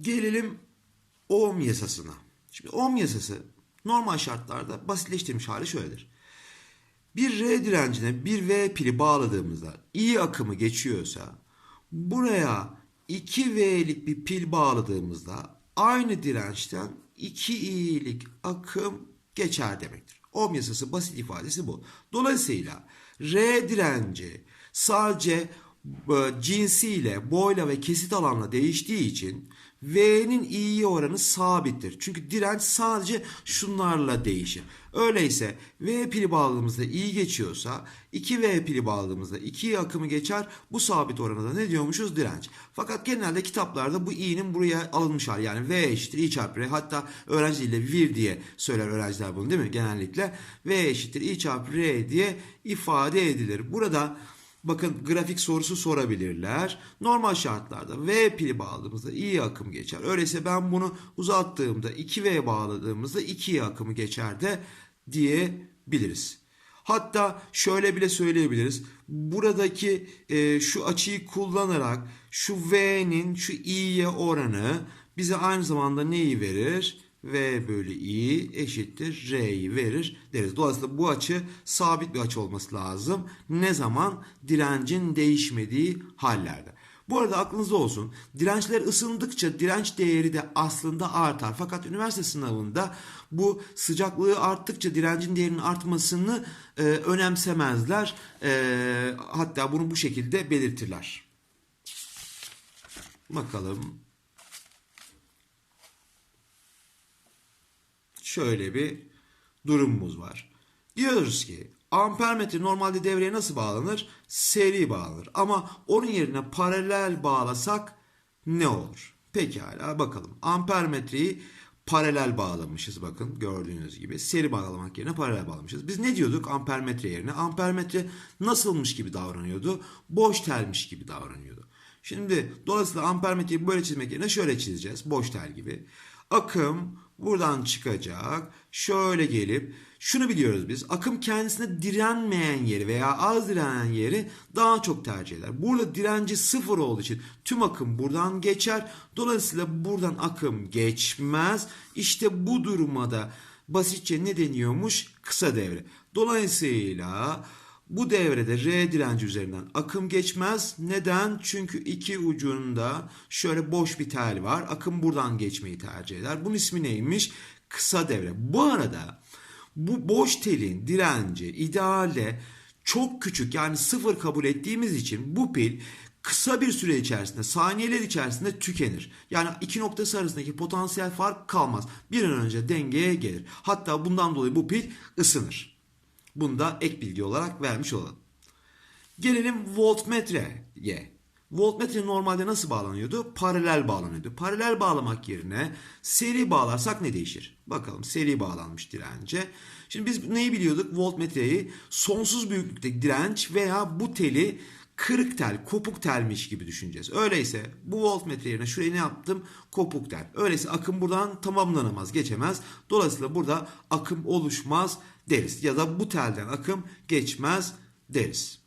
Gelelim ohm yasasına. Şimdi ohm yasası normal şartlarda basitleştirilmiş hali şöyledir. Bir R direncine bir V pili bağladığımızda I akımı geçiyorsa buraya 2V'lik bir pil bağladığımızda aynı dirençten 2i'lik akım geçer demektir. Ohm yasası basit ifadesi bu. Dolayısıyla R direnci sadece e, cinsiyle, boyla ve kesit alanla değiştiği için V'nin i'ye oranı sabittir. Çünkü direnç sadece şunlarla değişir. Öyleyse V pili bağladığımızda i geçiyorsa 2V pili bağladığımızda 2 akımı geçer. Bu sabit oranı da ne diyormuşuz? Direnç. Fakat genelde kitaplarda bu i'nin buraya alınmış hali. Yani V eşittir i çarpı R. Hatta öğrenci diliyle vir diye söyler öğrenciler bunu değil mi? Genellikle V eşittir i çarpı R diye ifade edilir. Burada Bakın grafik sorusu sorabilirler. Normal şartlarda V pili bağladığımızda I akım geçer. Öyleyse ben bunu uzattığımda 2V bağladığımızda 2 akımı geçer de diyebiliriz. Hatta şöyle bile söyleyebiliriz. Buradaki e, şu açıyı kullanarak şu V'nin şu i'ye oranı bize aynı zamanda neyi verir? V bölü i eşittir R'yi verir deriz. Dolayısıyla bu açı sabit bir açı olması lazım. Ne zaman? Direncin değişmediği hallerde. Bu arada aklınızda olsun. Dirençler ısındıkça direnç değeri de aslında artar. Fakat üniversite sınavında bu sıcaklığı arttıkça direncin değerinin artmasını e, önemsemezler. E, hatta bunu bu şekilde belirtirler. Bakalım. Şöyle bir durumumuz var. Diyoruz ki ampermetre normalde devreye nasıl bağlanır? Seri bağlanır. Ama onun yerine paralel bağlasak ne olur? Pekala bakalım. Ampermetreyi paralel bağlamışız bakın gördüğünüz gibi. Seri bağlamak yerine paralel bağlamışız. Biz ne diyorduk ampermetre yerine? Ampermetre nasılmış gibi davranıyordu? Boş telmiş gibi davranıyordu. Şimdi dolayısıyla ampermetreyi böyle çizmek yerine şöyle çizeceğiz. Boş tel gibi. Akım buradan çıkacak. Şöyle gelip şunu biliyoruz biz. Akım kendisine direnmeyen yeri veya az direnen yeri daha çok tercih eder. Burada direnci sıfır olduğu için tüm akım buradan geçer. Dolayısıyla buradan akım geçmez. İşte bu duruma da basitçe ne deniyormuş? Kısa devre. Dolayısıyla bu devrede R direnci üzerinden akım geçmez. Neden? Çünkü iki ucunda şöyle boş bir tel var. Akım buradan geçmeyi tercih eder. Bunun ismi neymiş? Kısa devre. Bu arada bu boş telin direnci idealde çok küçük yani sıfır kabul ettiğimiz için bu pil kısa bir süre içerisinde saniyeler içerisinde tükenir. Yani iki noktası arasındaki potansiyel fark kalmaz. Bir an önce dengeye gelir. Hatta bundan dolayı bu pil ısınır. Bunu da ek bilgi olarak vermiş olalım. Gelelim voltmetreye. Voltmetre normalde nasıl bağlanıyordu? Paralel bağlanıyordu. Paralel bağlamak yerine seri bağlarsak ne değişir? Bakalım seri bağlanmış dirence. Şimdi biz neyi biliyorduk? Voltmetreyi sonsuz büyüklükteki direnç veya bu teli kırık tel, kopuk telmiş gibi düşüneceğiz. Öyleyse bu voltmetre yerine şuraya ne yaptım? Kopuk tel. Öyleyse akım buradan tamamlanamaz, geçemez. Dolayısıyla burada akım oluşmaz deriz. Ya da bu telden akım geçmez deriz.